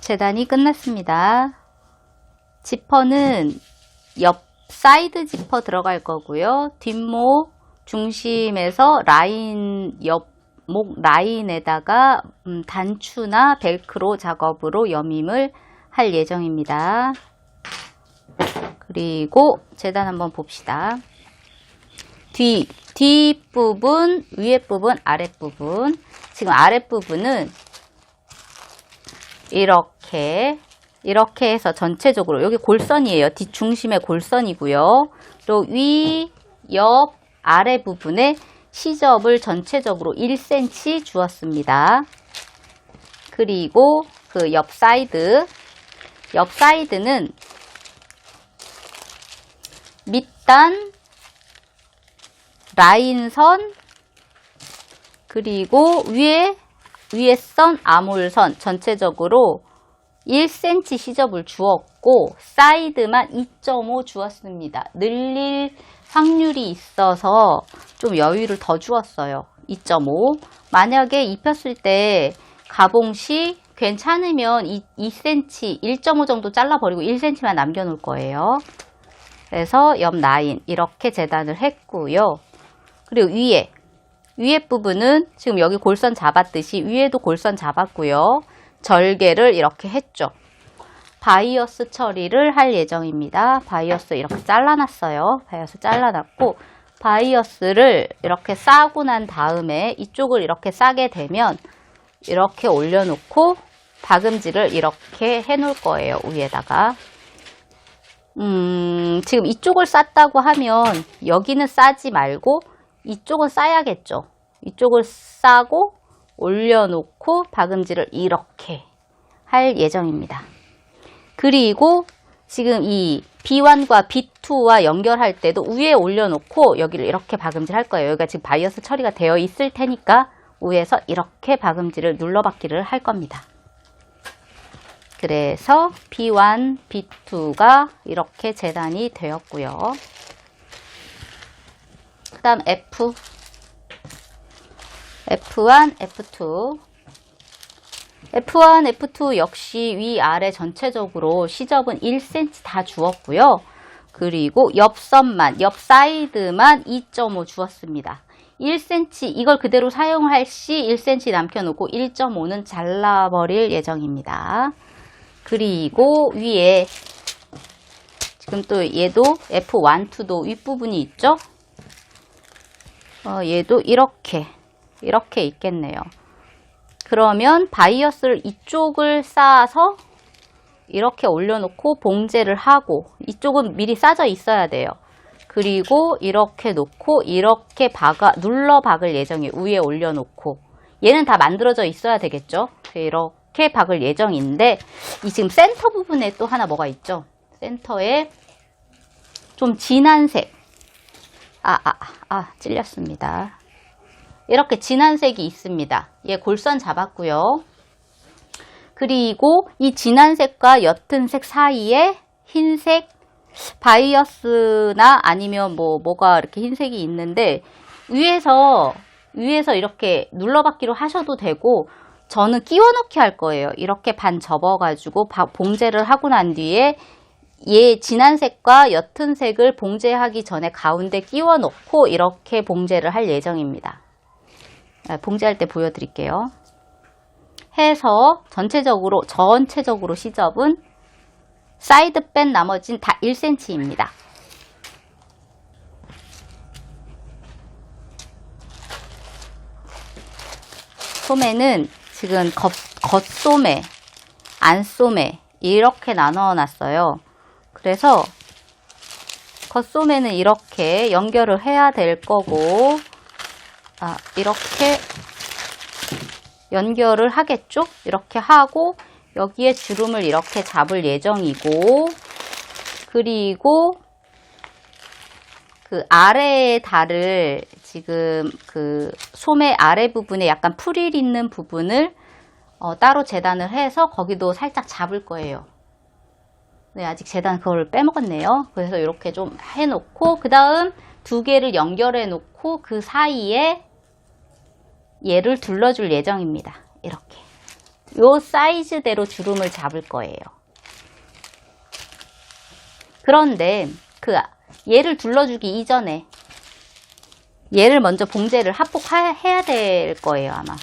재단이 끝났습니다. 지퍼는 옆 사이드 지퍼 들어갈 거고요. 뒷목 중심에서 라인 옆목 라인에다가 음, 단추나 벨크로 작업으로 여밈을 할 예정입니다. 그리고 재단 한번 봅시다. 뒤, 뒷부분, 위에 부분, 아랫부분. 지금 아랫부분은 이렇게, 이렇게 해서 전체적으로, 여기 골선이에요. 뒷중심의 골선이고요. 또 위, 옆, 아래 부분에 시접을 전체적으로 1cm 주었습니다. 그리고 그 옆 사이드, 옆 사이드는 밑단, 라인선, 그리고 위에, 위에 선, 아몰선 전체적으로 1cm 시접을 주었고, 사이드만 2.5 주었습니다. 늘릴 확률이 있어서 좀 여유를 더 주었어요. 2.5. 만약에 입혔을 때 가봉 시 괜찮으면 2, 2cm, 1.5 정도 잘라버리고 1cm만 남겨놓을 거예요. 그래서 옆 라인 이렇게 재단을 했고요. 그리고 위에 위에 부분은 지금 여기 골선 잡았듯이 위에도 골선 잡았고요. 절개를 이렇게 했죠. 바이어스 처리를 할 예정입니다. 바이어스 이렇게 잘라놨어요. 바이어스 잘라놨고 바이어스를 이렇게 싸고 난 다음에 이쪽을 이렇게 싸게 되면 이렇게 올려놓고 박음질을 이렇게 해놓을 거예요. 위에다가 음, 지금 이쪽을 쌌다고 하면 여기는 싸지 말고 이쪽은 싸야겠죠. 이쪽을 싸고 올려놓고 박음질을 이렇게 할 예정입니다. 그리고 지금 이 B1과 B2와 연결할 때도 위에 올려놓고 여기를 이렇게 박음질 할 거예요. 여기가 지금 바이어스 처리가 되어 있을 테니까 위에서 이렇게 박음질을 눌러받기를 할 겁니다. 그래서 B1, B2가 이렇게 재단이 되었고요. 그 다음 F, F1, F2. F1, F2 역시 위아래 전체적으로 시접은 1cm 다 주었고요. 그리고 옆선만, 옆 사이드만 2.5 주었습니다. 1cm, 이걸 그대로 사용할 시 1cm 남겨놓고 1.5는 잘라버릴 예정입니다. 그리고 위에 지금 또 얘도 F1, 2도 윗부분이 있죠? 어, 얘도 이렇게 이렇게 있겠네요. 그러면 바이어스를 이쪽을 쌓아서 이렇게 올려놓고 봉제를 하고 이쪽은 미리 싸져 있어야 돼요. 그리고 이렇게 놓고 이렇게 박아 눌러 박을 예정이에요. 위에 올려놓고 얘는 다 만들어져 있어야 되겠죠. 이렇게 박을 예정인데 이 지금 센터 부분에 또 하나 뭐가 있죠. 센터에 좀 진한 색. 아, 아, 아, 찔렸습니다. 이렇게 진한 색이 있습니다. 얘 골선 잡았고요. 그리고 이 진한 색과 옅은 색 사이에 흰색 바이어스나 아니면 뭐 뭐가 이렇게 흰색이 있는데 위에서 위에서 이렇게 눌러받기로 하셔도 되고 저는 끼워 넣기 할 거예요. 이렇게 반 접어 가지고 봉제를 하고 난 뒤에 얘 진한 색과 옅은 색을 봉제하기 전에 가운데 끼워 넣고 이렇게 봉제를 할 예정입니다. 아, 봉제할 때 보여드릴게요. 해서 전체적으로 전체적으로 시접은 사이드 뺀 나머진 다 1cm입니다. 소매는 지금 겉, 겉소매, 안소매 이렇게 나눠 놨어요. 그래서 겉소매는 이렇게 연결을 해야 될 거고 아, 이렇게 연결을 하겠죠? 이렇게 하고 여기에 주름을 이렇게 잡을 예정이고 그리고 그 아래의 달을 지금 그 소매 아래 부분에 약간 프릴 있는 부분을 어, 따로 재단을 해서 거기도 살짝 잡을 거예요. 네, 아직 재단 그걸 빼먹었네요. 그래서 이렇게 좀 해놓고 그 다음 두 개를 연결해 놓고 그 사이에 얘를 둘러줄 예정입니다. 이렇게. 요 사이즈대로 주름을 잡을 거예요. 그런데 그 얘를 둘러주기 이전에 얘를 먼저 봉제를 합복해야 될 거예요, 아마.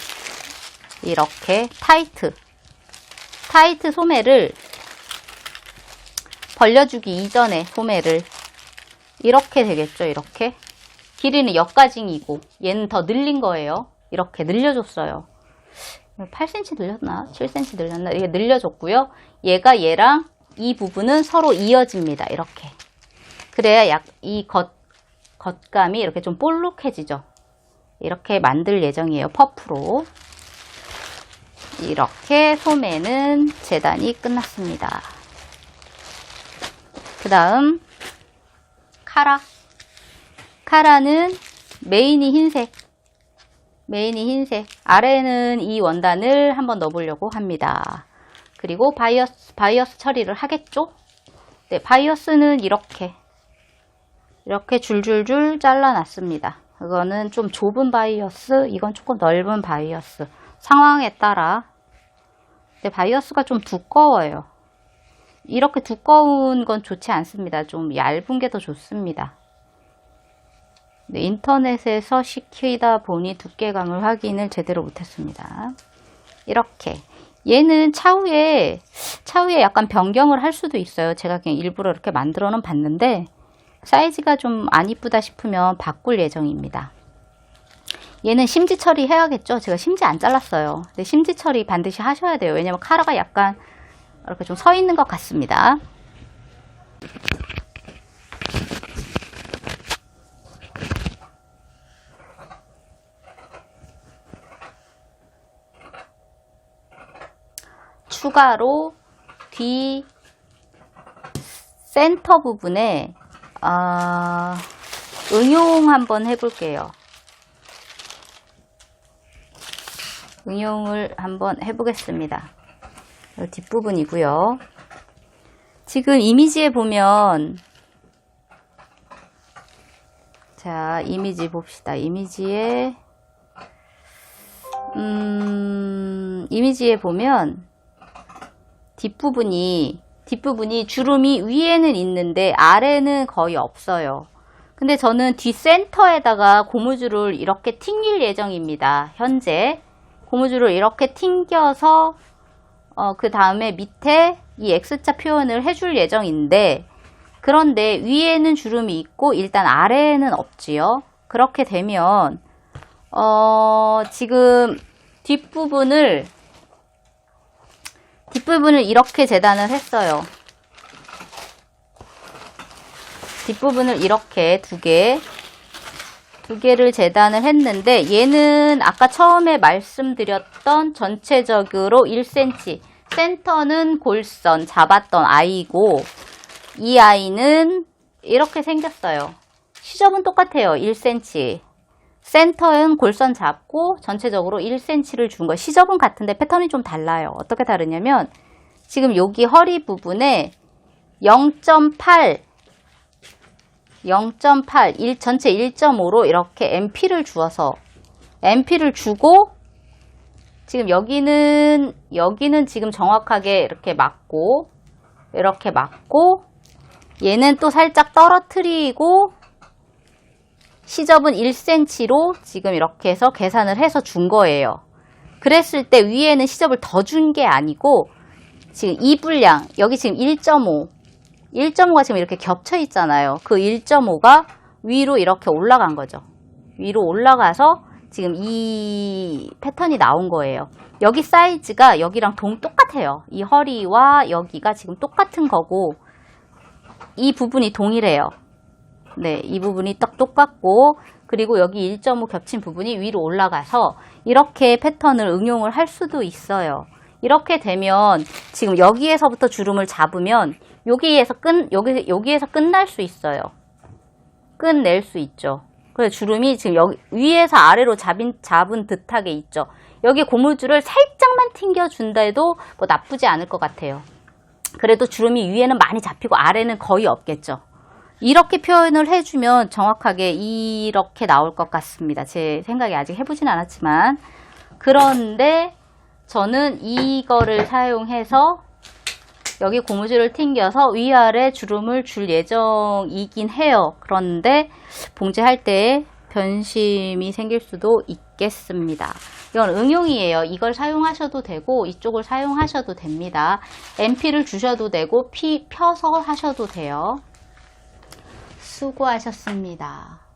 이렇게 타이트. 타이트 소매를 벌려주기 이전에 소매를 이렇게 되겠죠, 이렇게. 길이는 역가징이고 얘는 더 늘린 거예요. 이렇게 늘려줬어요. 8cm 늘렸나? 7cm 늘렸나? 이게 늘려줬고요. 얘가 얘랑 이 부분은 서로 이어집니다. 이렇게. 그래야 약 이 겉, 겉감이 이렇게 좀 볼록해지죠. 이렇게 만들 예정이에요. 퍼프로. 이렇게 소매는 재단이 끝났습니다. 그 다음 카라. 카라는 메인이 흰색. 메인이 흰색. 아래는 이 원단을 한번 넣어보려고 합니다. 그리고 바이어스, 바이어스 처리를 하겠죠? 네, 바이어스는 이렇게. 이렇게 줄줄줄 잘라놨습니다. 이거는 좀 좁은 바이어스, 이건 조금 넓은 바이어스. 상황에 따라. 근데 바이어스가 좀 두꺼워요. 이렇게 두꺼운 건 좋지 않습니다. 좀 얇은 게 더 좋습니다. 네, 인터넷에서 시키다 보니 두께감을 확인을 제대로 못했습니다. 이렇게 얘는 차후에 차후에 약간 변경을 할 수도 있어요. 제가 그냥 일부러 이렇게 만들어는 봤는데 사이즈가 좀 안 이쁘다 싶으면 바꿀 예정입니다. 얘는 심지 처리 해야겠죠. 제가 심지 안 잘랐어요. 근데 심지 처리 반드시 하셔야 돼요. 왜냐면 카라가 약간 이렇게 좀 서 있는 것 같습니다. 추가로 뒤 센터 부분에 아, 응용 한번 해볼게요. 응용을 한번 해보겠습니다. 이 뒷부분이고요. 지금 이미지에 보면 자 이미지 봅시다. 이미지에 음, 이미지에 보면 뒷부분이 뒷부분이 주름이 위에는 있는데 아래는 거의 없어요. 근데 저는 뒷센터에다가 고무줄을 이렇게 튕길 예정입니다. 현재 고무줄을 이렇게 튕겨서 어, 그 다음에 밑에 이 X자 표현을 해줄 예정인데 그런데 위에는 주름이 있고 일단 아래에는 없지요. 그렇게 되면 어, 지금 뒷부분을 뒷부분을 이렇게 재단을 했어요. 뒷부분을 이렇게 두 개, 두 개를 재단을 했는데 얘는 아까 처음에 말씀드렸던 전체적으로 1cm, 센터는 골선 잡았던 아이고 이 아이는 이렇게 생겼어요. 시접은 똑같아요. 1cm. 센터는 골선 잡고 전체적으로 1cm를 준 거. 시접은 같은데 패턴이 좀 달라요. 어떻게 다르냐면 지금 여기 허리 부분에 0.8 0.8 1 전체 1.5로 이렇게 MP를 주어서 MP를 주고 지금 여기는 여기는 지금 정확하게 이렇게 맞고 이렇게 맞고 얘는 또 살짝 떨어뜨리고 시접은 1cm로 지금 이렇게 해서 계산을 해서 준 거예요. 그랬을 때 위에는 시접을 더 준 게 아니고 지금 이 분량 여기 지금 1.5 1.5가 지금 이렇게 겹쳐 있잖아요. 그 1.5가 위로 이렇게 올라간 거죠. 위로 올라가서 지금 이 패턴이 나온 거예요. 여기 사이즈가 여기랑 동 똑같아요. 이 허리와 여기가 지금 똑같은 거고 이 부분이 동일해요. 네, 이 부분이 딱 똑같고 그리고 여기 1.5 겹친 부분이 위로 올라가서 이렇게 패턴을 응용을 할 수도 있어요. 이렇게 되면 지금 여기에서부터 주름을 잡으면 여기에서 끝 여기 여기에서 끝날 수 있어요. 끝낼 수 있죠. 그래서 주름이 지금 여기 위에서 아래로 잡인, 잡은 듯하게 있죠. 여기 고무줄을 살짝만 튕겨 준다 해도 뭐 나쁘지 않을 것 같아요. 그래도 주름이 위에는 많이 잡히고 아래는 거의 없겠죠. 이렇게 표현을 해주면 정확하게 이렇게 나올 것 같습니다. 제 생각에 아직 해보진 않았지만. 그런데, 저는 이거를 사용해서 여기 고무줄을 튕겨서 위아래 주름을 줄 예정이긴 해요. 그런데 봉제할 때 변심이 생길 수도 있겠습니다. 이건 응용이에요. 이걸 사용하셔도 되고 이쪽을 사용하셔도 됩니다. MP를 주셔도 되고 피 펴서 하셔도 돼요. 수고하셨습니다.